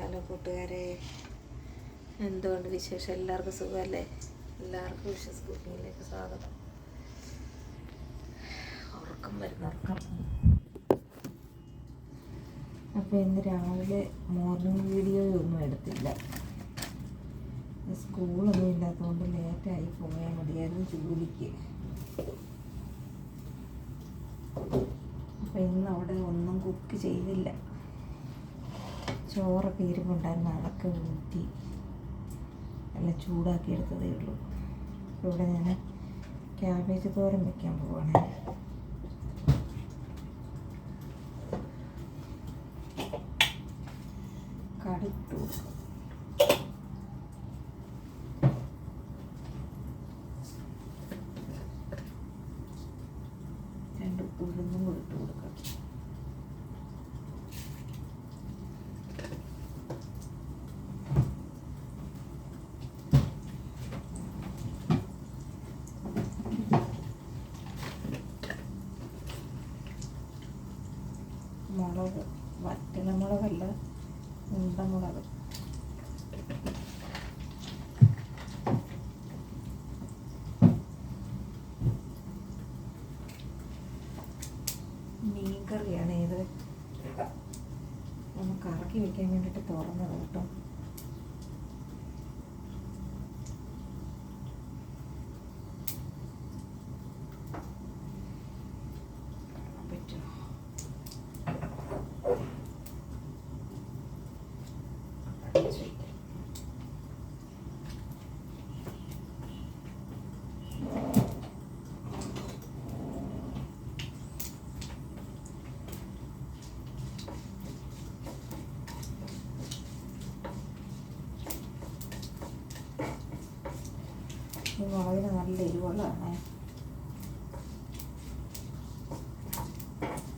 Hello കൂട്ടുകാരെ. എന്തുകൊണ്ട് വിശേഷം? എല്ലാവർക്കും സുഖമല്ലേ? എല്ലാവർക്കും വിശ്വസ് കുക്കിങ്ങിലേക്ക് സ്വാഗതം. ഉറക്കം വരുന്ന ഉറക്കം. അപ്പോൾ ഇന്ന് രാവിലെ മോർണിംഗ് വീഡിയോ ഒന്നും എടുത്തില്ല. സ്കൂളൊന്നും ഇല്ലാത്തതുകൊണ്ട് ലേറ്റായി പോയാൽ മതിയായിരുന്നു ജോലിക്ക്. അപ്പോൾ ഇന്ന് അവിടെ ഒന്നും കുക്ക് ചെയ്തില്ല. ചോറൊക്കെ ഇരുമ്പുണ്ടായിരുന്നു അതൊക്കെ ഊറ്റി. നല്ല ചൂടാക്കി എടുത്തതേ ഉള്ളൂ. ഇവിടെ ഞാൻ ക്യാബേജ് തോരൻ വെക്കാൻ പോവാണ്. കടുത്തു. രണ്ട് ഉഴുന്നും കൊടുത്തു കൊടുക്കാം. മുളക് വറ്റല മുളകല്ല ഉണ്ടമുളക്. മീൻകറിയാണ് ഇത്. ഒന്ന് കറക്കി വെക്കാൻ വേണ്ടിയിട്ട് തുറന്നത് കേട്ടോ. മുളകിന് നല്ല എരിവുള്ളതാണ്.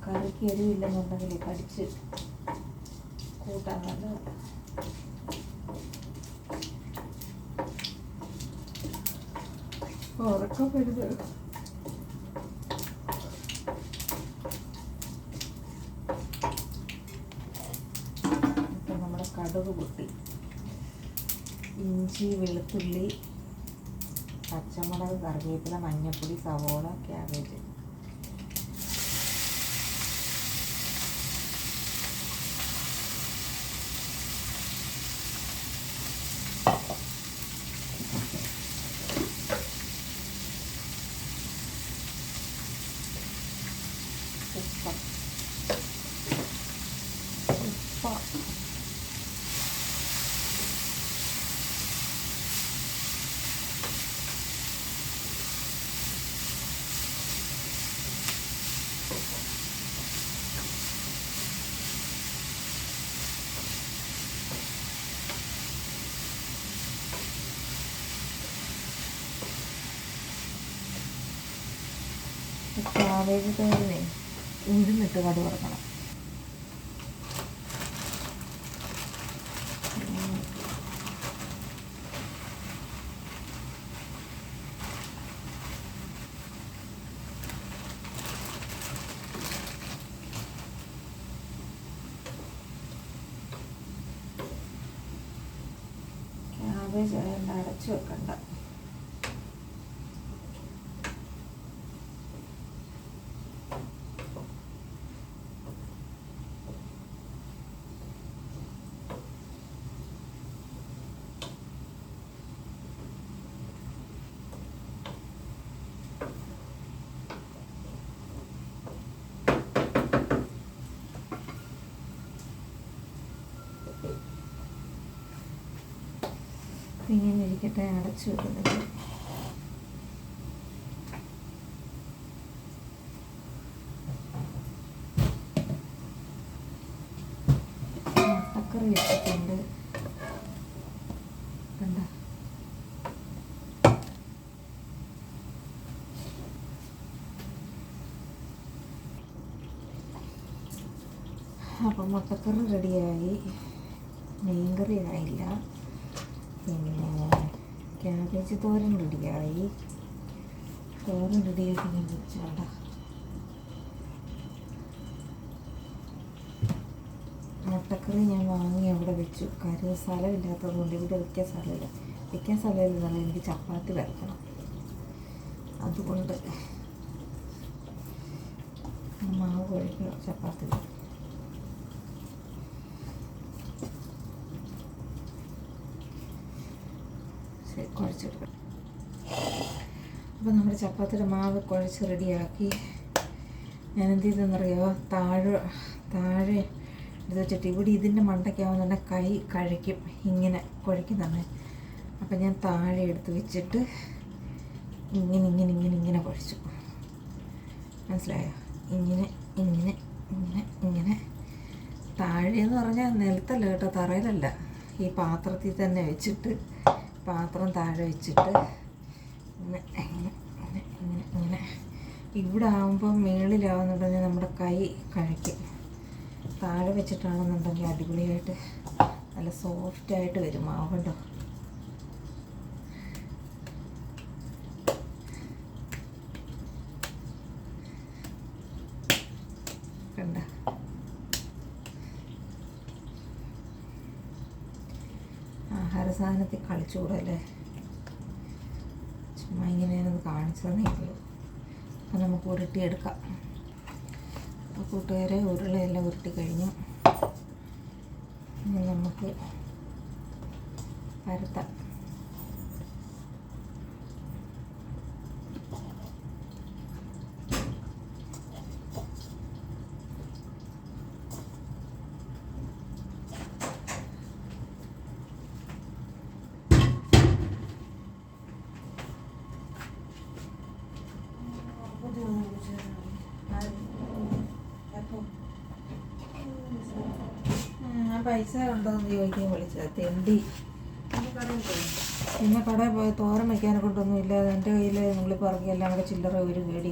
കറിക്ക് എരിവില്ലെന്നുണ്ടെങ്കിൽ കടിച്ച് കൂട്ടാൻ നല്ലതാണ് ഉറക്കം വരുന്നത്. ഇപ്പം നമ്മുടെ കടുക് പൊട്ടി. ഇഞ്ചി വെളുത്തുള്ളി പച്ചമുളക് കറിവേപ്പില മഞ്ഞൾപ്പൊടി സവോള ക്യാബേജ്. കാവേജ് തോരനെ ഉഴുന്നിട്ട് കടു വറക്കണം ക്യാബേജ് അതുകൊണ്ട് അടച്ചു വെക്കണ്ട. ഇങ്ങനെ ഇരിക്കട്ടെ അടച്ചു വെക്കുന്നത് മുട്ടക്കറി വെച്ചിട്ടുണ്ട്. അപ്പം മുട്ടക്കറി റെഡിയായി. മീൻകറി ആയില്ല. പിന്നെ ക്യാബേജ് തോരൻ റെഡിയായി. തോരൻ റെഡിയാക്കി ഞാൻ വെച്ചോടാ. മുട്ടക്കറി ഞാൻ വാങ്ങി അവിടെ വെച്ചു. കാര്യം സ്ഥലമില്ലാത്തത് കൊണ്ട് ഇവിടെ വെക്കാൻ സ്ഥലമില്ല. വെക്കാൻ സ്ഥലമില്ലെന്നാണ് എനിക്ക് ചപ്പാത്തി വരക്കണം. അതുകൊണ്ട് മാവ് കുഴക്കുക ചപ്പാത്തി വരക്കും. ശരി കുഴച്ചെടുക്കാം അപ്പോൾ നമ്മുടെ ചപ്പാത്തിയുടെ മാവ് കുഴച്ച് റെഡിയാക്കി. ഞാൻ എന്ത് ചെയ്തെന്നറിയോ താഴെ താഴെ ഇത് വെച്ചിട്ട് ഇവിടെ ഇതിന്റെ മണ്ടയ്ക്കാവുന്ന കൈ കഴിക്കും ഇങ്ങനെ കുഴയ്ക്കുന്നതാണ് അപ്പം ഞാൻ താഴെ എടുത്ത് വെച്ചിട്ട് ഇങ്ങനെ ഇങ്ങനെ ഇങ്ങനെ ഇങ്ങനെ കുഴച്ചു. മനസ്സിലായോ? ഇങ്ങനെ ഇങ്ങനെ ഇങ്ങനെ ഇങ്ങനെ. താഴെ എന്ന് പറഞ്ഞാൽ നിലത്തല്ല കേട്ടോ തറയിലല്ല. ഈ പാത്രത്തിൽ തന്നെ വെച്ചിട്ട് പാത്രം താഴെ വെച്ചിട്ട് ഇങ്ങനെ ഇങ്ങനെ ഇങ്ങനെ ഇവിടെ ആകുമ്പോൾ മേളിലാവുന്നുണ്ടെങ്കിൽ നമ്മുടെ കൈ കഴിക്കും താഴെ വെച്ചിട്ടാണെന്നുണ്ടെങ്കിൽ അടിപൊളിയായിട്ട് നല്ല സോഫ്റ്റായിട്ട് വരും മാവ് കണ്ടോ കണ്ട സാധനത്തിൽ കളിച്ചുകൂടല്ലേ ചുമ്മാ ഇങ്ങനെ ഞാനൊന്ന് കാണിച്ചു തന്നേ ഉള്ളൂ. അപ്പം നമുക്ക് ഉരുട്ടിയെടുക്കാം. അപ്പോൾ കൂട്ടുകാരെ ഉരുളയെല്ലാം ഉരുട്ടി കഴിഞ്ഞു. ഇനി നമുക്ക് പരത്താം. ഞാൻ പൈസ ഉണ്ടോ എന്ന് ചോദിക്കാൻ വിളിച്ചത്. തെണ്ടി. പിന്നെ കടയിൽ പോയി തോരൻ വയ്ക്കാനെ കൊണ്ടൊന്നും ഇല്ലാതെ എന്റെ കയ്യിൽ നിങ്ങൾ പറക്കി എല്ലാം കൂടെ ചില്ലറ ഒരു പേടി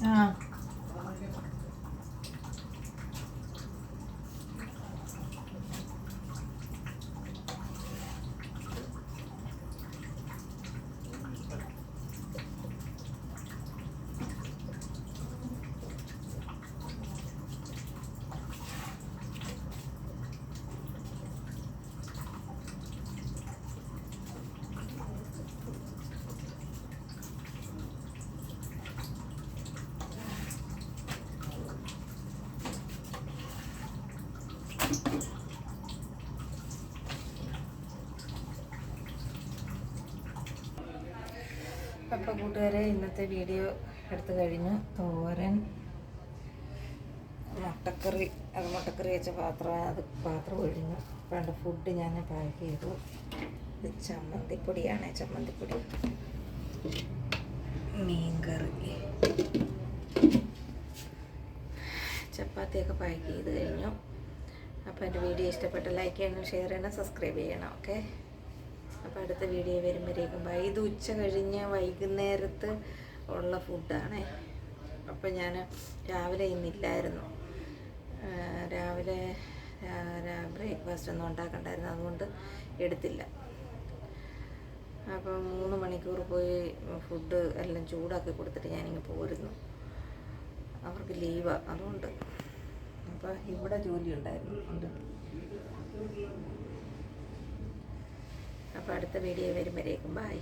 ഉണ്ടായിരുന്നു അപ്പോൾ കൂട്ടുകാരെ ഇന്നത്തെ വീഡിയോ എടുത്തു കഴിഞ്ഞു. തോരൻ മുട്ടക്കറി അത് മുട്ടക്കറി വെച്ച പാത്രം അത് പാത്രം ഒഴിഞ്ഞു. വേണ്ട ഫുഡ് ഞാൻ പാക്ക് ചെയ്തു. ഇത് ചമ്മന്തിപ്പൊടിയാണ് ചമ്മന്തിപ്പൊടി. മീൻകറി. ചപ്പാത്തിയൊക്കെ പാക്ക് ചെയ്ത് കഴിഞ്ഞു. അപ്പോൾ എന്റെ വീഡിയോ ഇഷ്ടപ്പെട്ട ലൈക്ക് ചെയ്യണം ഷെയർ ചെയ്യണം സബ്സ്ക്രൈബ് ചെയ്യണം ഓക്കെ അപ്പോൾ അടുത്ത വീഡിയോ വരുമ്പോഴേക്കും ഇത് ഉച്ച കഴിഞ്ഞ് വൈകുന്നേരത്ത് ഉള്ള ഫുഡാണേ അപ്പോൾ ഞാൻ രാവിലെ ഇന്നില്ലായിരുന്നു. രാവിലെ ബ്രേക്ക്ഫാസ്റ്റ് ഒന്നും ഉണ്ടാക്കണ്ടായിരുന്നു. അതുകൊണ്ട് എടുത്തില്ല. അപ്പം മൂന്ന് മണിക്കൂർ പോയി ഫുഡ് എല്ലാം ചൂടാക്കി കൊടുത്തിട്ട് ഞാനിങ്ങ് പോരുന്നു. അവർക്ക് ലീവാണ് അതുകൊണ്ട്. അപ്പോൾ ഇവിടെ ജോലി ഉണ്ടായിരുന്നു. ഉണ്ട്. അപ്പോൾ അടുത്ത വീഡിയോ വരുമ്പോഴേക്കും. ബായ്